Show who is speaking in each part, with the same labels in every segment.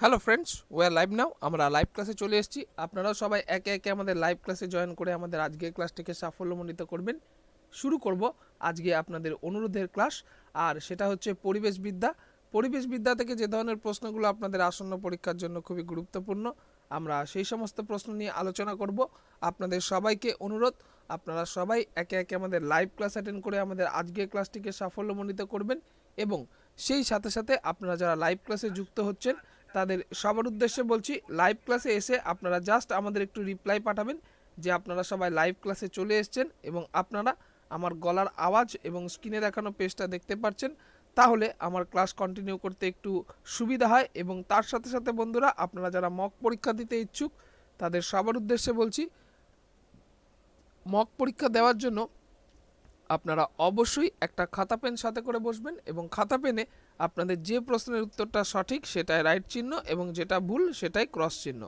Speaker 1: Hello friends we're live now আমরা live ক্লাসে চলে এসেছি। আপনারাও সবাই একে একে আমাদের লাইভ ক্লাসে জয়েন করে আমাদের আজকের ক্লাসটিকে সাফল্যমণ্ডিত করবেন। শুরু করব আজকে আপনাদের অনুরোধের ক্লাস আর সেটা হচ্ছে পরিবেশবিদ্যা পরিবেশবিদ্যা থেকে যে ধরনের প্রশ্নগুলো আপনাদের আসন্ন পরীক্ষার জন্য খুবই গুরুত্বপূর্ণ, আমরা সেই সমস্ত প্রশ্ন নিয়ে আলোচনা করব। আপনাদের সবাইকে অনুরোধ, আপনারা সবাই একে একে আমাদের লাইভ ক্লাস অ্যাটেন্ড করে আমাদের আজকের ক্লাসটিকে সাফল্যমণ্ডিত করবেন। এবং সেই সাথে সাথে আপনারা যারা লাইভ ক্লাসে যুক্ত হচ্ছেন তাদের সবার উদ্দেশ্যে বলছি লাইভ ক্লাসে এসে আপনারা জাস্ট আমাদের একটু রিপ্লাই পাঠাবেন যে আপনারা সবাই লাইভ ক্লাসে চলে এসছেন এবং আপনারা আমার গলার আওয়াজ এবং স্ক্রিনে দেখানো পেজটা দেখতে পাচ্ছেন তাহলে আমার ক্লাস কন্টিনিউ করতে একটু সুবিধা হয় এবং তার সাথে সাথে বন্ধুরা, আপনারা যারা মক পরীক্ষা দিতে ইচ্ছুক, তাদের সবার উদ্দেশ্যে বলছি মক পরীক্ষা দেওয়ার জন্য আপনারা অবশ্যই একটা খাতা পেন সাথে করে বসবেন এবং খাতা পেনে আপনাদের যে প্রশ্নের উত্তরটা সঠিক সেটাই রাইট চিহ্ন এবং যেটা ভুল সেটাই ক্রস চিহ্ন।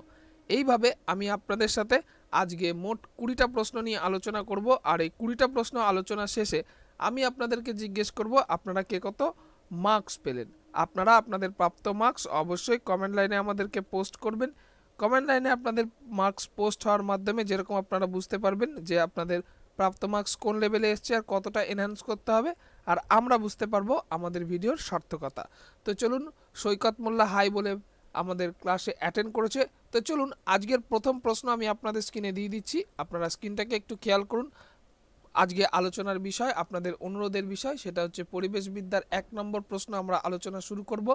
Speaker 1: এইভাবে আমি আপনাদের সাথে আজকে মোট কুড়িটা প্রশ্ন নিয়ে আলোচনা করব আর এই কুড়িটা প্রশ্ন আলোচনা শেষে আমি আপনাদেরকে জিজ্ঞেস করব, আপনারা কে কত মার্কস পেলেন? আপনারা আপনাদের প্রাপ্ত মার্কস অবশ্যই কমেন্ট লাইনে আমাদেরকে পোস্ট করবেন। কমেন্ট লাইনে আপনাদের মার্কস পোস্ট হওয়ার মাধ্যমে যেরকম আপনারা বুঝতে পারবেন যে আপনাদের প্রাপ্ত মার্কস কোন লেভেলে এসছে আর কতটা এনহ্যান্স করতে হবে। আর আমরা বুঝতে পারব আমাদের ভিডিওর সার্থকতা। তো চলুন সৈকত মোল্লা হাই বলে আমাদের ক্লাসে অ্যাটেন্ড করেছে। তো চলুন আজকের প্রথম প্রশ্ন আমি আপনাদের স্ক্রিনে দিয়ে দিচ্ছি। আপনারা স্ক্রিনটাকে একটু খেয়াল করুন। আজকে আলোচনার বিষয়, আপনাদের অনুরোধের বিষয়, সেটা হচ্ছে পরিবেশবিদ্যার এক নম্বর প্রশ্ন আমরা আলোচনা শুরু করব।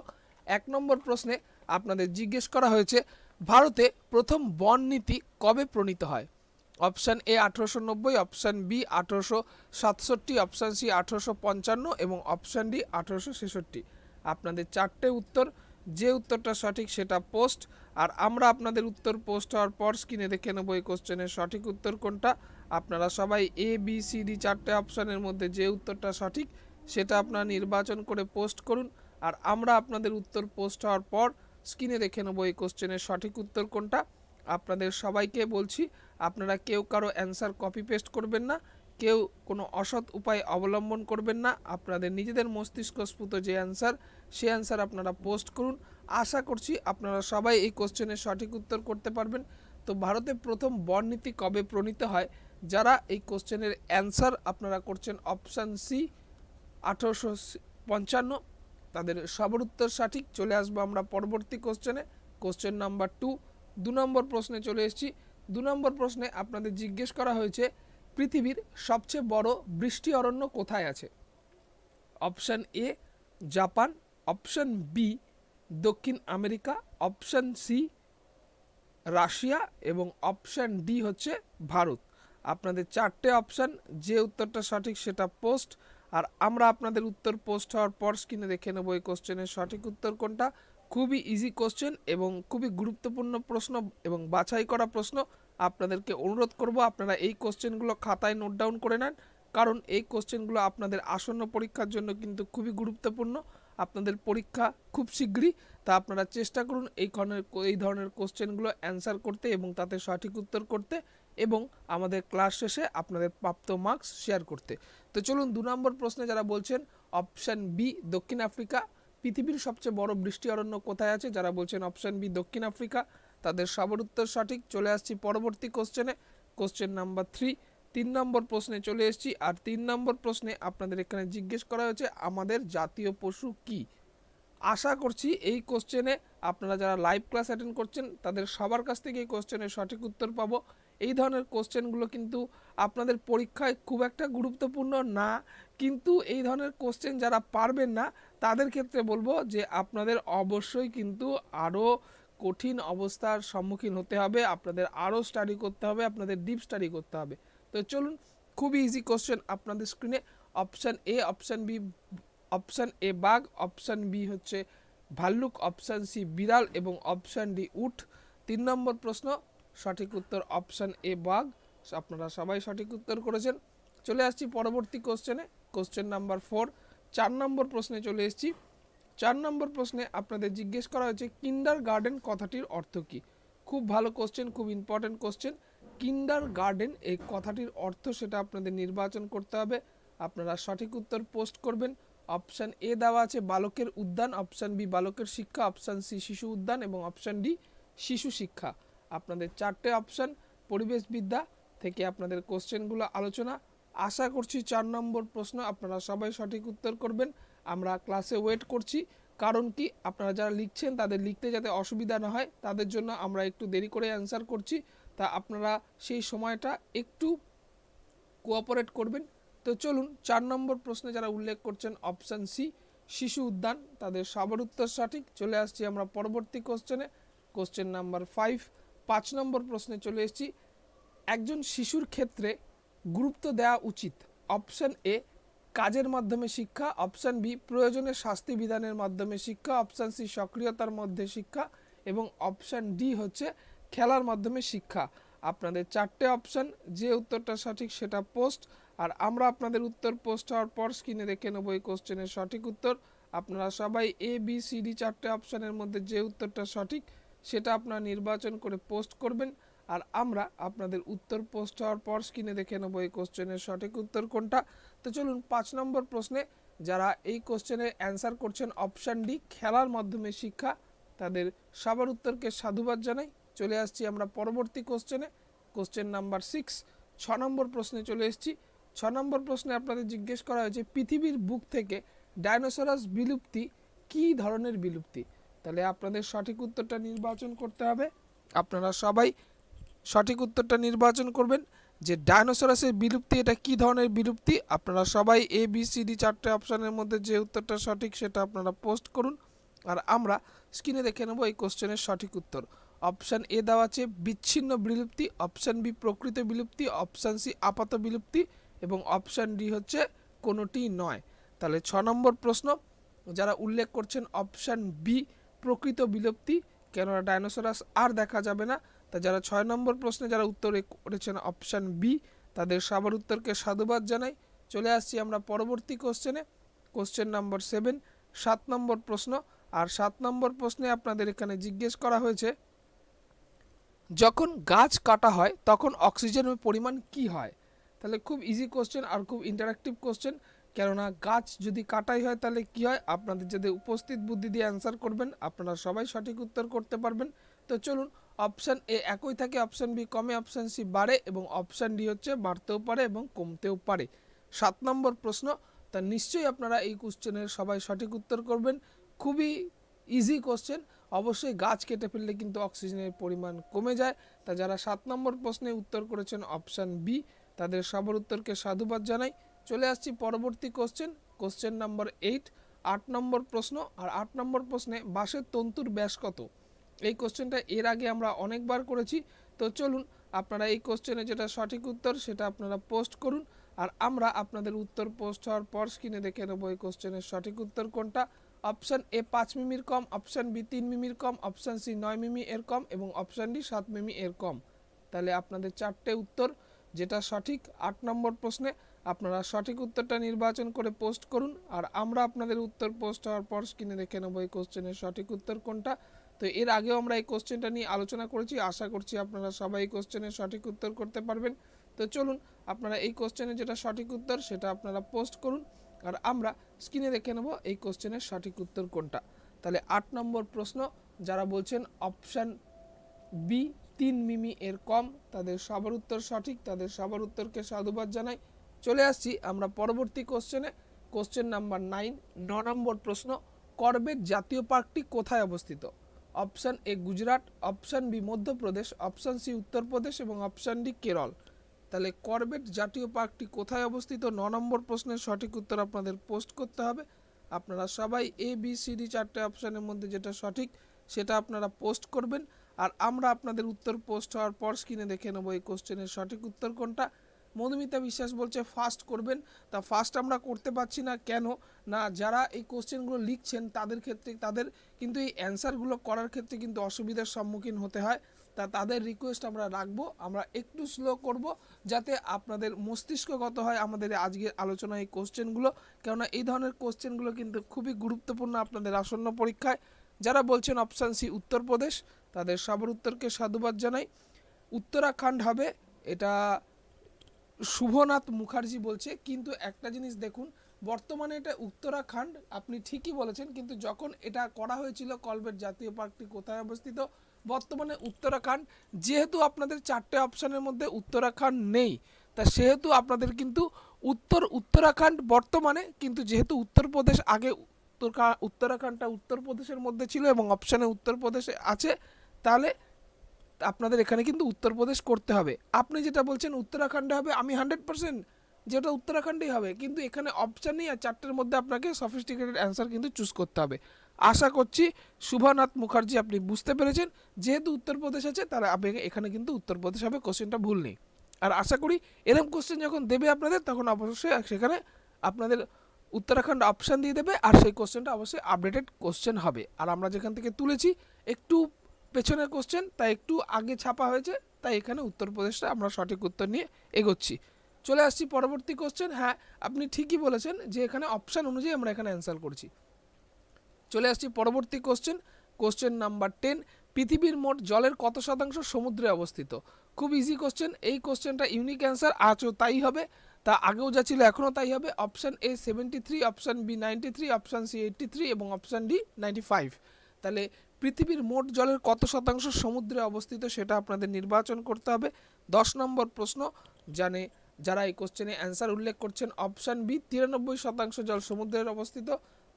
Speaker 1: এক নম্বর প্রশ্নে আপনাদের জিজ্ঞেস করা হয়েছে, ভারতে প্রথম বন নীতি কবে প্রণীত হয়? অপশান এ আঠেরোশো নব্বই, অপশান বি আঠেরোশো সাতষট্টি, অপশান সি আঠেরোশো পঞ্চান্ন এবং অপশান ডি আঠেরোশো ছেষট্টি। আপনাদের চারটে উত্তর, যে উত্তরটা সঠিক সেটা পোস্ট, আর আমরা আপনাদের উত্তর পোস্ট হওয়ার পর স্ক্রিনে দেখে নেব এই কোশ্চেনের সঠিক উত্তর কোনটা। আপনারা সবাই এ, বি, সি, ডি চারটে অপশানের মধ্যে যে উত্তরটা সঠিক সেটা আপনারা নির্বাচন করে পোস্ট করুন। আর আমরা আপনাদের উত্তর পোস্ট হওয়ার পর স্ক্রিনে দেখে নেব এই কোশ্চেনের সঠিক উত্তর কোনটা। আপনাদের সবাইকে বলছি, আপনারা কেউ কারও অ্যান্সার কপি পেস্ট করবেন না, কেউ কোনো অসৎ উপায় অবলম্বন করবেন না, আপনাদের নিজেদের মস্তিষ্কস্ফূত যে অ্যান্সার, সে অ্যান্সার আপনারা পোস্ট করুন। আশা করছি আপনারা সবাই এই কোশ্চেনের সঠিক উত্তর করতে পারবেন। তো ভারতে প্রথম বন নীতি কবে প্রণীত হয়? যারা এই কোশ্চেনের অ্যান্সার আপনারা করছেন অপশান সি, আঠারোশো পঞ্চান্ন। তাদের সবার উত্তর সঠিক। চলে আসব আমরা পরবর্তী কোশ্চেনে। কোশ্চেন নাম্বার টু দু নম্বর প্রশ্নে চলে এসেছি। দু নম্বর প্রশ্নে আপনাদের জিজ্ঞেস করা হয়েছে, পৃথিবীর সবচেয়ে বড় বৃষ্টি অরণ্য কোথায় আছে? Option A, Japan. Option B, দক্ষিণ আমেরিকা। Option C, Russia. এবং অপশান ডি হচ্ছে ভারত। আপনাদের চারটে অপশান, যে উত্তরটা সঠিক সেটা পোস্ট। আর আমরা আপনাদের উত্তর পোস্ট হওয়ার পর স্ক্রিনে দেখে নেব এই কোশ্চেনের সঠিক উত্তর কোনটা। খুবই ইজি কোশ্চেন এবং খুবই গুরুত্বপূর্ণ প্রশ্ন এবং বাছাই করা প্রশ্ন। আপনাদেরকে অনুরোধ করব, আপনারা এই কোশ্চেনগুলো খাতায় নোট ডাউন করে নেন। কারণ এই কোশ্চেনগুলো আপনাদের আসন্ন পরীক্ষার জন্য কিন্তু খুবই গুরুত্বপূর্ণ। আপনাদের পরীক্ষা খুব শীঘ্রই। তা আপনারা চেষ্টা করুন এই ধরনের এই ধরনের কোশ্চেনগুলো অ্যান্সার করতে এবং তাতে সঠিক উত্তর করতে এবং আমাদের ক্লাস শেষে আপনাদের প্রাপ্ত মার্কস শেয়ার করতে। তো চলুন দু নম্বর প্রশ্নে যারা বলছেন অপশান বি দক্ষিণ আফ্রিকা। পৃথিবীর সবচেয়ে বড় বৃষ্টি অরণ্য কোথায় আছে? যারা বলছেন অপশান বি, দক্ষিণ আফ্রিকা। তাদের সবার উত্তর সঠিক। চলে আসছি পরবর্তী কোশ্চেনে কোশ্চেন নাম্বার থ্রি তিন নম্বর প্রশ্নে চলে এসেছি। আর তিন নম্বর প্রশ্নে আপনাদের এখানে জিজ্ঞেস করা হয়েছে, আমাদের জাতীয় পশু কি? আশা করছি এই কোশ্চেনে আপনারা যারা লাইভ ক্লাস অ্যাটেন্ড করছেন, তাদের সবার কাছ থেকে এই কোশ্চেনের সঠিক উত্তর পাবো। এই ধরনের কোশ্চেনগুলো কিন্তু আপনাদের পরীক্ষায় খুব একটা গুরুত্বপূর্ণ না। কিন্তু এই ধরনের কোশ্চেন যারা পারবেন না তাদের ক্ষেত্রে বলব যে আপনাদের অবশ্যই কিন্তু আরও কঠিন অবস্থার সম্মুখীন হতে হবে, আপনাদের আরও স্টাডি করতে হবে, আপনাদের ডিপ স্টাডি করতে হবে। তো চলুন, খুবই ইজি কোশ্চেন আপনাদের স্ক্রিনে option A option B option A বাঘ অপশান বি হচ্ছে ভাল্লুক অপশান সি বিড়াল এবং অপশান ডি উঠ তিন নম্বর প্রশ্ন, সঠিক উত্তর অপশান এ বাঘ। আপনারা সবাই সঠিক উত্তর করেছেন। চলে আসছি পরবর্তী কোশ্চেনে কোশ্চেন নাম্বার ফোর চার নম্বর প্রশ্নে চলে এসেছি। চার নম্বর প্রশ্নে আপনাদের জিজ্ঞেস করা হয়েছে কিন্ডার গার্ডেন কথাটির অর্থ কী? খুব ভালো কোশ্চেন খুব ইম্পর্টেন্ট কোশ্চেন কিন্ডার গার্ডেন এই কথাটির অর্থ সেটা আপনাদের নির্বাচন করতে হবে। আপনারা সঠিক উত্তর পোস্ট করবেন। অপশান এ দেওয়া আছে, বালকের উদ্যান। অপশান বি বালকের শিক্ষা। অপশান সি শিশু উদ্যান। এবং অপশান ডি শিশু শিক্ষা। আপনাদের চারটে অপশান পরিবেশবিদ্যা থেকে আপনাদের কোশ্চেনগুলো আলোচনা। আশা করছি চার নম্বর প্রশ্ন আপনারা সবাই সঠিক উত্তর করবেন। আমরা ক্লাসে ওয়েট করছি। কারণ কি? আপনারা যারা লিখছেন তাদের লিখতে যাতে অসুবিধা না হয়, তাদের জন্য আমরা একটু দেরি করে অ্যান্সার করছি। তা আপনারা সেই সময়টা একটু কোঅপারেট করবেন। তো চলুন, চার নম্বর প্রশ্নে যারা উল্লেখ করছেন অপশান সি শিশু উদ্যান, তাদের সবার উত্তর সঠিক। চলে আসছি আমরা পরবর্তী কোশ্চেনে কোশ্চেন নাম্বার ফাইভ পাঁচ নম্বর প্রশ্নে চলে এসেছি। একজন শিশুর ক্ষেত্রে গুরুত্ব দেওয়া উচিত। অপশান এ, কাজের মাধ্যমে শিক্ষা। অপশান বি, প্রয়োজনে শাস্তি বিধানের মাধ্যমে শিক্ষা। অপশান সি, সক্রিয়তার মধ্যে শিক্ষা। এবং অপশান ডি হচ্ছে, খেলার মাধ্যমে শিক্ষা। আপনাদের চারটে অপশান, যে উত্তরটা সঠিক সেটা পোস্ট। আর আমরা আপনাদের উত্তর পোস্ট হওয়ার পর স্ক্রিনে দেখে নেব এই কোশ্চেনের সঠিক উত্তর। আপনারা সবাই এ, বি, সি, ডি চারটে অপশানের মধ্যে যে উত্তরটা সঠিক, সেটা আপনারা নির্বাচন করে পোস্ট করবেন। আর আমরা আপনাদের উত্তর পোস্ট হওয়ার পর স্ক্রিনে দেখে নেব এই কোশ্চেনের সঠিক উত্তর কোনটা। তো চলুন পাঁচ নম্বর প্রশ্নে যারা এই কোশ্চেনের অ্যান্সার করছেন অপশান ডি খেলার মাধ্যমে শিক্ষা, তাদের সবার উত্তরকে সাধুবাদ জানাই। চলে আসছি আমরা পরবর্তী কোশ্চেনে কোশ্চেন নাম্বার সিক্স ছ নম্বর প্রশ্নে চলে এসেছি। ছ নম্বর প্রশ্নে আপনাদের জিজ্ঞেস করা হয়েছে, পৃথিবীর বুক থেকে ডাইনোসরাস বিলুপ্তি কী ধরনের বিলুপ্তি? তাহলে আপনাদের সঠিক উত্তরটা নির্বাচন করতে হবে। আপনারা সবাই সঠিক উত্তরটা নির্বাচন করবেন। যে ডাইনোসরাসের বিলুপ্তি, এটা কী ধরনের বিলুপ্তি? আপনারা সবাই এ বি সি ডি চারটে অপশানের মধ্যে যে উত্তরটা সঠিক সেটা আপনারা পোস্ট করুন। আর আমরা স্ক্রিনে দেখে নেব এই কোশ্চেনের সঠিক উত্তর। অপশান এ দেওয়া আছে, বিচ্ছিন্ন বিলুপ্তি, অপশান বি প্রকৃত বিলুপ্তি, অপশান সি আপাত বিলুপ্তি, এবং অপশান ডি হচ্ছে কোনোটি নয়। তাহলে ছ নম্বর প্রশ্ন, যারা উল্লেখ করছেন অপশান বি প্রকৃত বিলুপ্তি, কেননা ডাইনোসরাস আর দেখা যাবে না। তা যারা ছয় নম্বর প্রশ্নে যারা উত্তর করেছেন অপশান বি তাদের সবার উত্তরকে সাধুবাদ জানাই। চলে আসছি আমরা পরবর্তী কোশ্চেনে কোশ্চেন নম্বর সেভেন সাত নম্বর প্রশ্ন। আর সাত নম্বর প্রশ্নে আপনাদের এখানে জিজ্ঞেস করা হয়েছে, যখন গাছ কাটা হয়, তখন অক্সিজেনের পরিমাণ কি হয়? তাহলে খুব ইজি কোশ্চেন আর খুব ইন্টারাক্টিভ কোশ্চেন কেননা গাছ যদি কাটাই হয়, তাহলে কি হয়? আপনাদের যদি উপস্থিত বুদ্ধি দিয়ে অ্যান্সার করবেন, আপনারা সবাই সঠিক উত্তর করতে পারবেন। তো চলুন অপশান এ একই থাকে, অপশান বি কমে, অপশান সি বাড়ে এবং অপশান ডি হচ্ছে বাড়তেও পারে এবং কমতেও পারে। সাত নম্বর প্রশ্ন, তা নিশ্চয়ই আপনারা এই কোশ্চেনের সবাই সঠিক উত্তর করবেন। খুবই ইজি কোশ্চেন অবশ্যই গাছ কেটে ফেললে কিন্তু অক্সিজেনের পরিমাণ কমে যায়। তা যারা সাত নম্বর প্রশ্নে উত্তর করেছেন অপশান বি, তাদের সবার উত্তরকে সাধুবাদ জানাই। চলে আসছি পরবর্তী কোশ্চেন কোশ্চেন নম্বর এইট আট নম্বর প্রশ্ন। আর আট নম্বর প্রশ্নে বাঁশের তন্তুর ব্যাস কত? এই কোশ্চেনটা এর আগে আমরা অনেকবার করেছি। তো চলুন, আপনারা এই কোশ্চেনে যেটা সঠিক উত্তর, সেটা আপনারা পোস্ট করুন। আর আমরা আপনাদের উত্তর পোস্ট হওয়ার পর স্ক্রিনে দেখে নেব এই কোশ্চেনের সঠিক উত্তর কোনটা। অপশান এ পাঁচ মিমির কম অপশান বি তিন মিমির কম অপশান সি নয় মিমি এর কম এবং অপশান ডি সাত মিমি এর কম। তাহলে আপনাদের চারটে উত্তর, যেটা সঠিক আট নম্বর প্রশ্নে, আপনারা সঠিক উত্তরটা নির্বাচন করে পোস্ট করুন। আর আমরা আপনাদের উত্তর পোস্ট হওয়ার পর স্ক্রিনে দেখে নেব এই কোশ্চেনের সঠিক উত্তর কোনটা। তো এর আগেও আমরা এই কোশ্চেনটা নিয়ে আলোচনা করেছি। আশা করছি আপনারা সবাই এই কোশ্চেনের সঠিক উত্তর করতে পারবেন। তো চলুন, আপনারা এই কোশ্চেনের যেটা সঠিক উত্তর, সেটা আপনারা পোস্ট করুন আর আমরা স্ক্রিনে দেখে নেব এই কোশ্চেনের সঠিক উত্তর কোনটা। তাহলে আট নম্বর প্রশ্ন, যারা বলছেন অপশান বি তিন মিমি এর কম, তাদের সবার উত্তর সঠিক, তাদের সবার উত্তরকে সাধুবাদ জানাই। চলে আসছি আমরা পরবর্তী কোশ্চেনে কোশ্চেন নাম্বার নাইন ন নম্বর প্রশ্ন করবেট জাতীয় পার্কটি কোথায় অবস্থিত? Option A Gujarat, option B Madhya Pradesh, option C Uttar Pradesh এবং অপশান ডি কেরল। তাহলে করবেট জাতীয় পার্কটি কোথায় অবস্থিত? ন নম্বর প্রশ্নের সঠিক উত্তর আপনাদের পোস্ট করতে হবে। আপনারা সবাই এ, বি, সি, ডি চারটে অপশানের মধ্যে যেটা সঠিক সেটা আপনারা পোস্ট করবেন। আর আমরা আপনাদের উত্তর পোস্ট হওয়ার পর স্ক্রিনে দেখে নেব এই কোশ্চেনের সঠিক উত্তর কোনটা। মধুমিতা বিশ্বাস বলছে ফাস্ট করবেন। তা ফাস্ট আমরা করতে পারছি না। কেন? না, যারা এই কোশ্চেনগুলো লিখছেন, তাদের ক্ষেত্রে, তাদের কিন্তু এই অ্যান্সারগুলো করার ক্ষেত্রে কিন্তু অসুবিধার সম্মুখীন হতে হয়। তা তাদের রিকোয়েস্ট আমরা রাখব, আমরা একটু স্লো করব, যাতে আপনাদের মস্তিষ্কগত হয় আমাদের আজকের আলোচনা এই কোশ্চেনগুলো কেননা, এই ধরনের কোশ্চেনগুলো কিন্তু খুবই গুরুত্বপূর্ণ আপনাদের আসন্ন পরীক্ষায়। যারা বলছেন অপশান সি উত্তরপ্রদেশ, তাদের সবার উত্তরকে সাধুবাদ জানাই। উত্তরাখণ্ড হবে, এটা শুভনাথ মুখার্জি বলছে, কিন্তু একটা জিনিস দেখুন, বর্তমানে এটা উত্তরাখণ্ড, আপনি ঠিকই বলেছেন, কিন্তু যখন এটা করা হয়েছিল কলবেট জাতীয় পার্কটি কোথায় অবস্থিত? বর্তমানে উত্তরাখণ্ড, যেহেতু আপনাদের চারটে অপশানের মধ্যে উত্তরাখণ্ড নেই, তা সেহেতু আপনাদের কিন্তু উত্তর, উত্তরাখণ্ড বর্তমানে, কিন্তু যেহেতু উত্তরপ্রদেশ আগে উত্তরাখণ্ডটা উত্তরপ্রদেশের মধ্যে ছিল এবং অপশানে উত্তরপ্রদেশে আছে, তাহলে আপনাদের এখানে কিন্তু উত্তরপ্রদেশ করতে হবে। আপনি যেটা বলছেন উত্তরাখণ্ডে হবে, আমি হান্ড্রেড পার্সেন্ট যেটা উত্তরাখণ্ডেই হবে। কিন্তু এখানে অপশান নেই আর চারটের মধ্যে আপনাকে সফিস্টিকেটেড অ্যান্সার কিন্তু চুজ করতে হবে। আশা করছি শুভনাথ মুখার্জি আপনি বুঝতে পেরেছেন। যেহেতু উত্তরপ্রদেশ আছে, তারা আপনাকে এখানে কিন্তু উত্তরপ্রদেশ হবে কোশ্চেনটা ভুল নেই। আর আশা করি এরকম কোশ্চেন যখন দেবে আপনাদের, তখন অবশ্যই সেখানে আপনাদের উত্তরাখণ্ড অপশান দিয়ে দেবে, আর সেই কোশ্চেনটা অবশ্যই আপডেটেড কোশ্চেন হবে। আর আমরা যেখান থেকে তুলেছি, একটু পেছনের কোশ্চেন তাই একটু আগে ছাপা হয়েছে, তাই এখানে উত্তরপ্রদেশটা আমরা সঠিক উত্তর নিয়ে এগোচ্ছি। চলে আসছি পরবর্তী কোশ্চেন হ্যাঁ আপনি ঠিকই বলেছেন যে এখানে অপশান অনুযায়ী আমরা এখানে অ্যান্সার করছি। চলে আসছি পরবর্তী কোশ্চেন কোশ্চেন নাম্বার টেন পৃথিবীর মোট জলের কত শতাংশ সমুদ্রে অবস্থিত? খুব ইজি কোশ্চেন এই কোশ্চেনটা ইউনিক অ্যান্সার আজও তাই হবে, তা আগেও যা ছিল এখনও তাই হবে option A seventy three option B ninety three option C eighty three এবং অপশান ডি নাইনটি ফাইভ তাহলে পৃথিবীর মোট জলের কত শতাংশ সমুদ্রে অবস্থিত সেটা আপনাদের নির্বাচন করতে হবে। দশ নম্বর প্রশ্ন, জানে যারা এই কোশ্চেনে অ্যান্সার উল্লেখ করছেন অপশান বি তিরানব্বই শতাংশ জল সমুদ্রের অবস্থিত।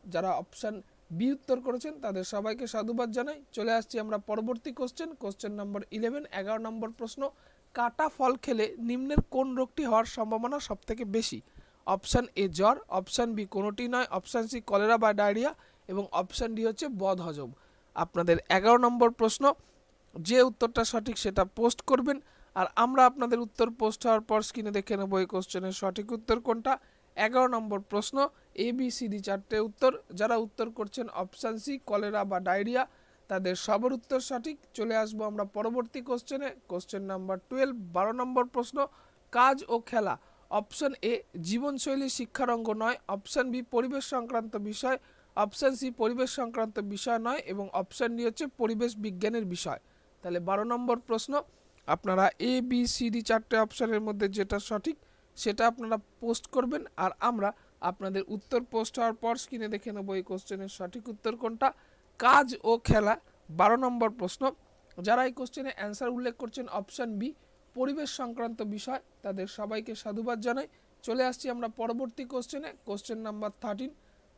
Speaker 1: যারা অপশান বি উত্তর করেছেন, তাদের সবাইকে সাধুবাদ জানাই। চলে আসছি আমরা পরবর্তী কোশ্চেন কোশ্চেন নম্বর ইলেভেন এগারো নম্বর প্রশ্ন, কাটা ফল খেলে নিম্নের কোন রোগটি হওয়ার সম্ভাবনা সবথেকে বেশি? অপশান এ জ্বর অপশান বি কোনোটি নয় অপশান সি কলেরা বা ডায়রিয়া, এবং অপশান ডি হচ্ছে বদহজম। আপনাদের এগারো নম্বর প্রশ্ন, যে উত্তরটা সঠিক সেটা পোস্ট করবেন, আর আমরা আপনাদের উত্তর পোস্ট হওয়ার পর স্ক্রিনে দেখে নেব এই কোশ্চেনের সঠিক উত্তর কোনটা। এগারো নম্বর প্রশ্ন এ বি সি ডি চারটে উত্তর। যারা উত্তর করছেন অপশান সি কলেরা বা ডায়রিয়া, তাদের সবার উত্তর সঠিক। চলে আসব আমরা পরবর্তী কোশ্চেনে। কোশ্চেন নাম্বার টুয়েলভ, বারো নম্বর প্রশ্ন, কাজ ও খেলা। অপশন এ জীবনশৈলী শিক্ষার অঙ্গ নয়। অপশন বি পরিবেশ সংক্রান্ত বিষয়। অপশন সি পরিবেশ সংক্রান্ত বিষয় নয় এবং অপশান ডি হচ্ছে পরিবেশ বিজ্ঞানের বিষয়। তাহলে বারো নম্বর প্রশ্ন, আপনারা এ বি সি ডি চারটে অপশানের মধ্যে যেটা সঠিক সেটা আপনারা পোস্ট করবেন আর আমরা আপনাদের উত্তর পোস্ট হওয়ার পর স্ক্রিনে দেখে নেব এই কোশ্চেনের সঠিক উত্তর কোনটা। কাজ ও খেলা, বারো নম্বর প্রশ্ন, যারা এই কোশ্চেনে অ্যান্সার উল্লেখ করছেন অপশান বি পরিবেশ সংক্রান্ত বিষয়, তাদের সবাইকে সাধুবাদ জানাই। চলে আসছি আমরা পরবর্তী কোশ্চেনে কোশ্চেন নাম্বার থার্টিন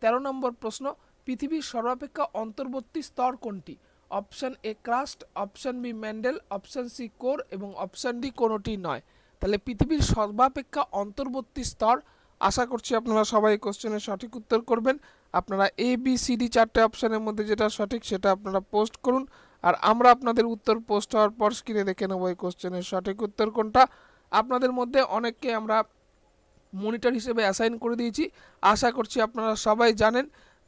Speaker 1: তেরো নম্বর প্রশ্ন, পৃথিবীর সর্বাপেক্ষা অন্তর্বর্তী স্তর কোনটি? Option A crust, option B mantle, option C core এবং অপশান ডি কোনোটি নয়। তাহলে পৃথিবীর সর্বাপেক্ষা অন্তর্বর্তী স্তর, আশা করছি আপনারা সবাই কোশ্চেনের সঠিক উত্তর করবেন। আপনারা এ বি সি ডি চারটে অপশানের মধ্যে যেটা সঠিক সেটা আপনারা পোস্ট করুন। আর আমরা আপনাদের উত্তর পোস্ট হওয়ার পর স্ক্রিনে দেখে নেব এই কোশ্চেনের সঠিক উত্তর কোনটা। আপনাদের মধ্যে অনেককে আমরা মনিটর হিসেবে অ্যাসাইন করে দিয়েছি। আশা করছি আপনারা সবাই জানেন,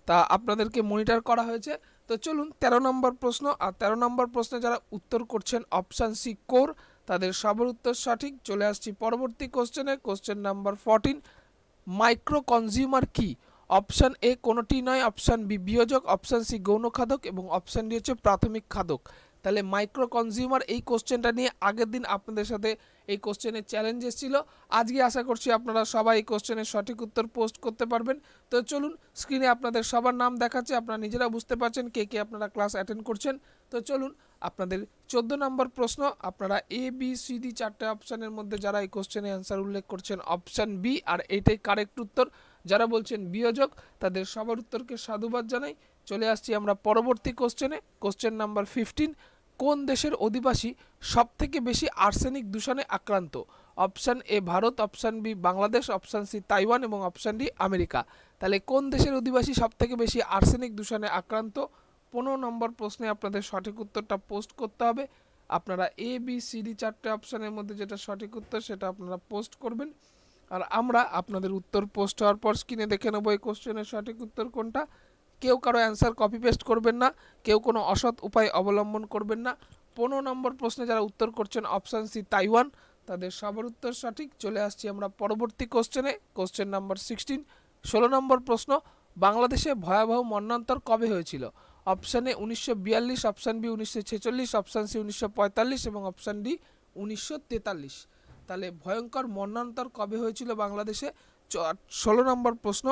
Speaker 1: তা আপনাদেরকে মনিটর করা হয়েছে। তো চলুন, তেরো নম্বর প্রশ্ন। আর তেরো নম্বর প্রশ্নে যারা উত্তর করছেন অপশান সি কোর তাদের সবার উত্তর সঠিক। চলে আসছি পরবর্তী কোশ্চেনে question number fourteen micro consumer কি? অপশান এ কোনোটি নয় অপশান বি বিয়োজক অপশান সি গৌণ খাদক এবং অপশান ডি হচ্ছে প্রাথমিক খাদক। তাহলে মাইক্রো কনজিউমার এই কোশ্চেনটা নিয়ে আগের দিন আপনাদের সাথে এই কোশ্চেনের চ্যালেঞ্জ এসেছিল। আজকে আশা করছি আপনারা সবাই এই কোশ্চেনের সঠিক উত্তর পোস্ট করতে পারবেন। তো চলুন স্ক্রিনে আপনাদের সবার নাম দেখাচ্ছে, আপনারা নিজেরা বুঝতে পারছেন কে কে আপনারা ক্লাস অ্যাটেন্ড করছেন। তো চলুন, আপনাদের চোদ্দ নম্বর প্রশ্ন, আপনারা এ বি সি ডি চারটে অপশানের মধ্যে যারা এই কোশ্চেনে অ্যান্সার উল্লেখ করছেন অপশান বি আর এইটাই কারেক্ট উত্তর। যারা বলছেন বিয়োজক, তাদের সবার উত্তরকে সাধুবাদ জানাই। চলে আসছি আমরা পরবর্তী কোশ্চেনে কোশ্চেন নাম্বার ফিফটিন কোন দেশের অধিবাসী সব থেকে বেশি আর্সেনিক দূষণে আক্রান্ত? Option A Bharat, option B Bangladesh, option C Taiwan এবং অপশান ডি আমেরিকা। তাহলে কোন দেশের অধিবাসী সব থেকে বেশি আর্সেনিক দূষণে আক্রান্ত? পনেরো নম্বর প্রশ্নে আপনাদের সঠিক উত্তরটা পোস্ট করতে হবে। আপনারা এ, বি, সি, ডি চারটে অপশানের মধ্যে যেটা সঠিক উত্তর সেটা আপনারা পোস্ট করবেন। আর আমরা আপনাদের উত্তর পোস্ট হওয়ার পর স্ক্রিনে দেখে নেব এই কোশ্চেনের সঠিক উত্তর কোনটা। কেউ কারও অ্যান্সার কপি পেস্ট করবেন না, কেউ কোনো অসৎ উপায় অবলম্বন করবেন না। পনেরো নম্বর প্রশ্নে যারা উত্তর করছেন অপশান সি তাইওয়ান তাদের সবার উত্তর সঠিক। চলে আসছি আমরা পরবর্তী কোশ্চেনে কোশ্চেন নাম্বার সিক্সটিন ষোলো নম্বর প্রশ্ন, বাংলাদেশে ভয়াবহ মন্বন্তর কবে হয়েছিল? অপশানে উনিশশো বিয়াল্লিশ অপশান বি উনিশশো ছেচল্লিশ অপশান সি উনিশশো পঁয়তাল্লিশ এবং অপশান ডি উনিশশো তেতাল্লিশ। তাহলে ভয়ঙ্কর মন্বন্তর কবে হয়েছিল বাংলাদেশে? ষোলো নম্বর প্রশ্ন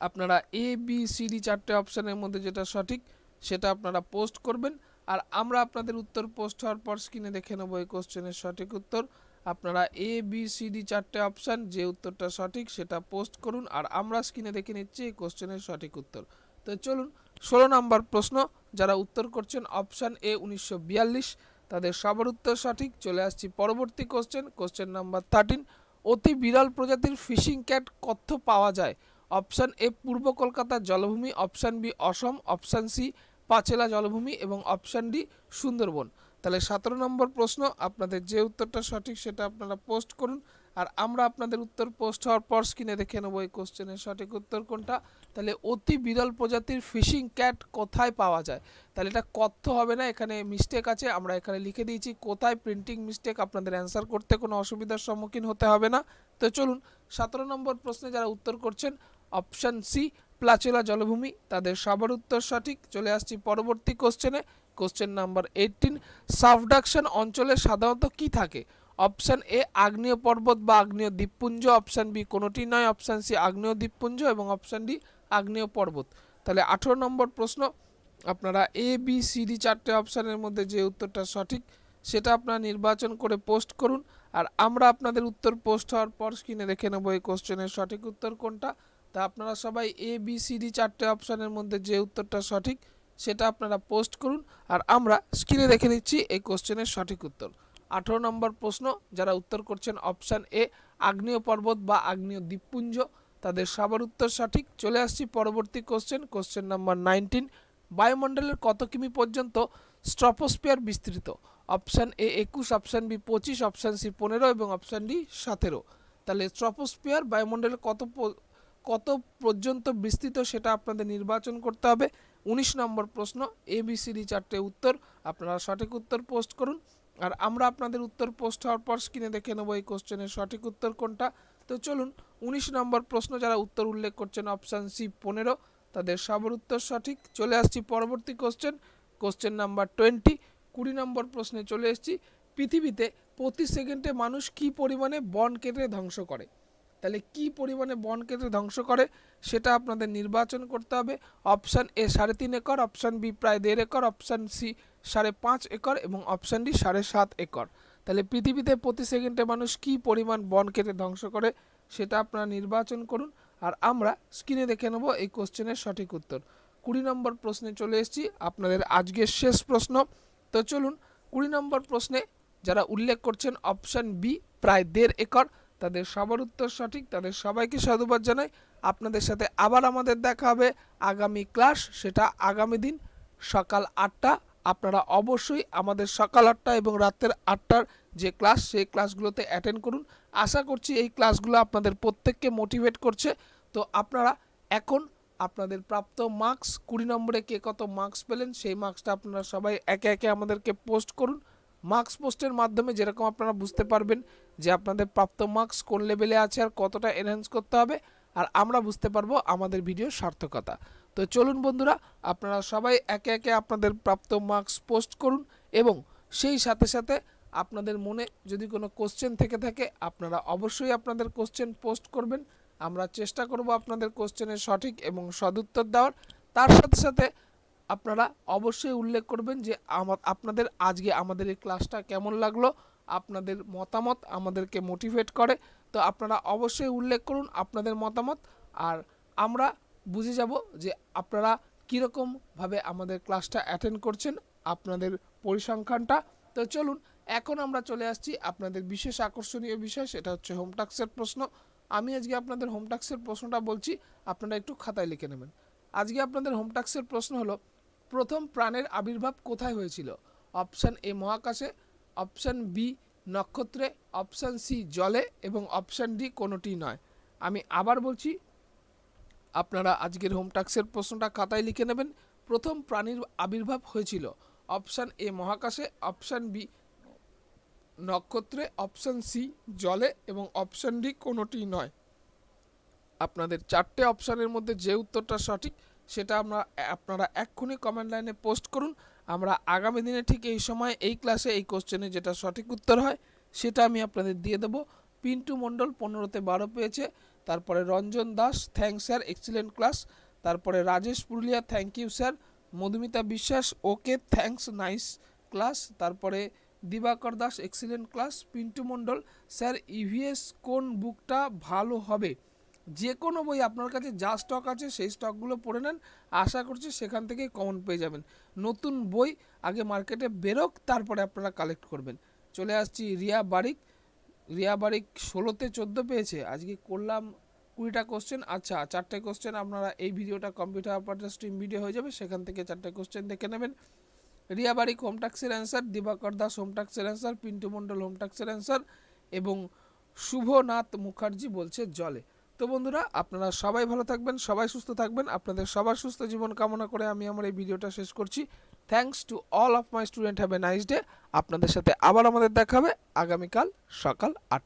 Speaker 1: আপনারা এ বি সি ডি চারটে অপশানের মধ্যে যেটা সঠিক, সেটা আপনারা পোস্ট করবেন। আর আমরা আপনাদের উত্তর পোস্ট হওয়ার পর স্ক্রিনে দেখে নেব এই কোশ্চেনের সঠিক উত্তর। আপনারা এ বি সি ডি চারটে অপশান যে উত্তরটা সঠিক, সেটা পোস্ট করুন। আর আমরা স্ক্রিনে দেখে নিচ্ছি এই কোশ্চেনের সঠিক উত্তর। তো চলুন, ষোলো নম্বর প্রশ্ন। যারা উত্তর করছেন অপশান এ উনিশশো বিয়াল্লিশ, তাদের সবার উত্তর সঠিক। চলে আসছি পরবর্তী কোশ্চেন কোশ্চেন নাম্বার থার্টিন অতি বিরল প্রজাতির ফিশিং ক্যাট কথ্য পাওয়া যায়। অপশান এ পূর্ব কলকাতার জলভূমি, option B Assam, option C পাঁচেলা জলভূমি এবং অপশান ডি সুন্দরবন। তাহলে সতেরো নম্বর প্রশ্ন, আপনাদের যে উত্তরটা সঠিক সেটা আপনারা পোস্ট করুন আর আমরা আপনাদের উত্তর পোস্ট হওয়ার পর স্ক্রিনে দেখে নেব এই কোশ্চেনের সঠিক উত্তর কোনটা। তাহলে অতি বিরল প্রজাতির ফিশিং ক্যাট কোথায় পাওয়া যায়? তাহলে এটা কথ্য হবে না, এখানে মিস্টেক আছে, আমরা এখানে লিখে দিয়েছি কোথায় প্রিন্টিং মিস্টেক আপনাদের অ্যান্সার করতে কোনো অসুবিধার সম্মুখীন হতে হবে না। তো চলুন, সতেরো নম্বর প্রশ্নে যারা উত্তর করছেন অপশান সি, প্লাচেলা জলভূমি। তাদের সবার উত্তর সঠিক। চলে আসছি পরবর্তী কোশ্চেনে। কোশ্চেন নাম্বার এইটিন সাবডাকশন অঞ্চলে সাধারণত কি থাকে? অপশান এ, আগ্নেয় পর্বত বা আগ্নেয় দ্বীপপুঞ্জ। অপশান বি, কোনোটি নয়। অপশান সি, আগ্নেয় দ্বীপপুঞ্জ এবং অপশান ডি, আগ্নেয় পর্বত। তাহলে আঠেরো নম্বর প্রশ্ন। আপনারা এ, বি, সি, ডি চারটে অপশানের মধ্যে যে উত্তরটা সঠিক, সেটা আপনারা নির্বাচন করে পোস্ট করুন। আর আমরা আপনাদের উত্তর পোস্ট হওয়ার পর স্ক্রিনে দেখে নেব এই কোশ্চেনের সঠিক উত্তর কোনটা। তা আপনারা সবাই এ বি সি ডি চারটে অপশানের মধ্যে যে উত্তরটা সঠিক, সেটা আপনারা পোস্ট করুন আর আমরা স্ক্রিনে দেখে নিচ্ছি এই কোশ্চেনের সঠিক উত্তর। আঠেরো নম্বর প্রশ্ন, যারা উত্তর করছেন অপশান এ আগ্নেয় পর্বত বা আগ্নেয় দ্বীপপুঞ্জ, তাদের সবার উত্তর সঠিক। চলে আসছি পরবর্তী কোশ্চেন কোশ্চেন নাম্বার নাইনটিন বায়ুমণ্ডলের কত কিমি পর্যন্ত স্ট্রপোস্পিয়ার বিস্তৃত? অপশান এ একুশ অপশান বি পঁচিশ অপশান সি পনেরো এবং অপশান ডি সতেরো। তাহলে স্ট্রপোস্পিয়ার বায়ুমণ্ডলের কত কত পর্যন্ত বিস্তৃত সেটা আপনাদের নির্বাচন করতে হবে। উনিশ নম্বর প্রশ্ন এ বি সি ডি চারটে উত্তর, আপনারা সঠিক উত্তর পোস্ট করুন। আর আমরা আপনাদের উত্তর পোস্ট হওয়ার পর স্ক্রিনে দেখে নেব এই কোশ্চেনের সঠিক উত্তর কোনটা। তো চলুন, উনিশ নম্বর প্রশ্ন, যারা উত্তর উল্লেখ করছেন অপশান সি পনেরো, তাদের সবার উত্তর সঠিক। চলে আসছি পরবর্তী কোশ্চেন কোশ্চেন নাম্বার টোয়েন্টি কুড়ি নম্বর প্রশ্নে চলে এসেছি। পৃথিবীতে প্রতি সেকেন্ডে মানুষ কি পরিমাণে বন কেটে ধ্বংস করে? তাহলে কি পরিমাণে বন কেটে ধ্বংস করে সেটা আপনাদের নির্বাচন করতে হবে। অপশান এ সাড়ে তিন একর, অপশান বি প্রায় দেড় একর, অপশান সি সাড়ে পাঁচ একর এবং অপশান ডি সাড়ে সাত একর। তাহলে পৃথিবীতে প্রতি সেকেন্ডে মানুষ কি পরিমাণ বন কেটে ধ্বংস করে সেটা আপনারা নির্বাচন করুন। আর আমরা স্ক্রিনে দেখে নেব এই কোশ্চেনের সঠিক উত্তর। কুড়ি নম্বর প্রশ্নে চলে এসেছি, আপনাদের আজকের শেষ প্রশ্ন। তো চলুন, কুড়ি নম্বর প্রশ্নে যারা উল্লেখ করছেন, অপশান বি প্রায় দেড় একর তাদের সবার উত্তর সঠিক, তাদের সবাইকে সাধুবাদ জানাই। আপনাদের সাথে আবার আমাদের দেখা হবে আগামী ক্লাস, সেটা আগামী দিন সকাল আটটা। আপনারা অবশ্যই আমাদের সকাল আটটা এবং রাতের আটটার যে ক্লাস, সেই ক্লাসগুলোতে অ্যাটেন্ড করুন। আশা করছি এই ক্লাসগুলো আপনাদের প্রত্যেককে মোটিভেট করছে। তো আপনারা এখন আপনাদের প্রাপ্ত মার্কস কুড়ি নম্বরে কে কত মার্কস পেলেন, সেই মার্কসটা আপনারা সবাই একে একে আমাদেরকে পোস্ট করুন। মার্কস পোস্টের মাধ্যমে যেরকম আপনারা বুঝতে পারবেন যে আপনাদের প্রাপ্ত মার্কস কোন লেভেলে আছে আর কতটা এনহ্যান্স করতে হবে আর আমরা বুঝতে পারব আমাদের ভিডিও সার্থকতা। তো চলুন বন্ধুরা, আপনারা সবাই একে একে আপনাদের প্রাপ্ত মার্কস পোস্ট করুন এবং সেই সাথে সাথে আপনাদের মনে যদি কোনো কোশ্চেন থেকে থাকে, আপনারা অবশ্যই আপনাদের কোশ্চেন পোস্ট করবেন। আমরা চেষ্টা করব আপনাদের কোশ্চেনের সঠিক এবং সদুত্তর দেওয়ার। তার সাথে সাথে আপনারা অবশ্যই উল্লেখ করবেন যে আপনাদের আজকে আমাদের এই ক্লাসটা কেমন লাগল। আপনাদের মতামত আমাদেরকে মোটিভেট করে। তো আপনারা অবশ্যই উল্লেখ করুন আপনাদের মতামত। আর আমরা বুঝে যাব যে আপনারা কীরকমভাবে আমাদের ক্লাসটা অ্যাটেন্ড করছেন, আপনাদের পরিসংখ্যানটা। তো চলুন, এখন আমরা চলে আসছি আপনাদের বিশেষ আকর্ষণীয় বিষয়, সেটা হচ্ছে হোম টাক্সের প্রশ্ন। আমি আজকে আপনাদের হোম টাক্সের প্রশ্নটা বলছি, আপনারা একটু খাতায় লিখে নেবেন। আজকে আপনাদের হোম টাক্সের প্রশ্ন হলো, প্রথম প্রাণের আবির্ভাব কোথায় হয়েছিল? অপশান এ মহাকাশে অপশান বি, নক্ষত্রে অপশান সি, জলে এবং অপশান ডি কোনোটি নয়। আমি আবার বলছি, আপনারা আজকের হোম টাক্সের প্রশ্নটা খাতায় লিখে নেবেন। প্রথম প্রাণীর আবির্ভাব হয়েছিল। অপশান এ মহাকাশে, অপশান বি নক্ষত্রে, অপশান সি জলে এবং অপশান ডি কোনোটি নয়। আপনাদের চারটে অপশানের মধ্যে যে উত্তরটা সঠিক, সেটা আমরা, আপনারা এক্ষুনি কমেন্ট লাইনে পোস্ট করুন। আমরা আগামী দিনে ঠিক এই সময় এই ক্লাসে এই কোশ্চেনে যেটা সঠিক উত্তর হয়, সেটা আমি আপনাদের দিয়ে দেবো। পিন্টু মণ্ডল পনেরোতে বারো পেয়েছে, তারপরে Ranjan Das thank sir excellent class তারপরে Rajesh Purulia thank you sir Madhumita Biswas okay thanks nice class তারপরে Dibakar Das excellent class Pintu Mondal sir EVS কোন বুকটা ভালো হবে? যে কোনো বই আপনার কাছে যা স্টক আছে সেই স্টকগুলো পড়ে নেন। আশা করছি সেখান থেকে কমন পেয়ে যাবেন। নতুন বই আগে মার্কেটে বেরোক, তারপরে আপনারা কালেক্ট করবেন। চলে আসছি রিয়া বারিক। রিয়া বারিক ষোলোতে চোদ্দ পেয়েছে। আজকে করলাম কুড়িটা কোশ্চেন আচ্ছা চারটে কোশ্চেন আপনারা এই ভিডিওটা কম্পিউটার অপারেটর স্ট্রিম ভিডিও হয়ে যাবে, সেখান থেকে চারটে কোশ্চেন দেখে নেবেন। রিয়া বারিক হোম ট্যাক্সের অ্যান্সার দিবাকর দাস হোম ট্যাক্সের অ্যান্সার পিন্টু মণ্ডল হোম ট্যাক্সের অ্যান্সার এবং শুভনাথ মুখার্জি বলছে জলে। তো বন্ধুরা, আপনারা সবাই ভালো থাকবেন, সবাই সুস্থ থাকবেন। আপনাদের সবার সুস্থ জীবন কামনা করে আমি আমার এই ভিডিওটা শেষ করছি। Thanks to all of my student have a nice day আপনাদের সাথে আবার আমাদের দেখাবে আগামীকাল সকাল আট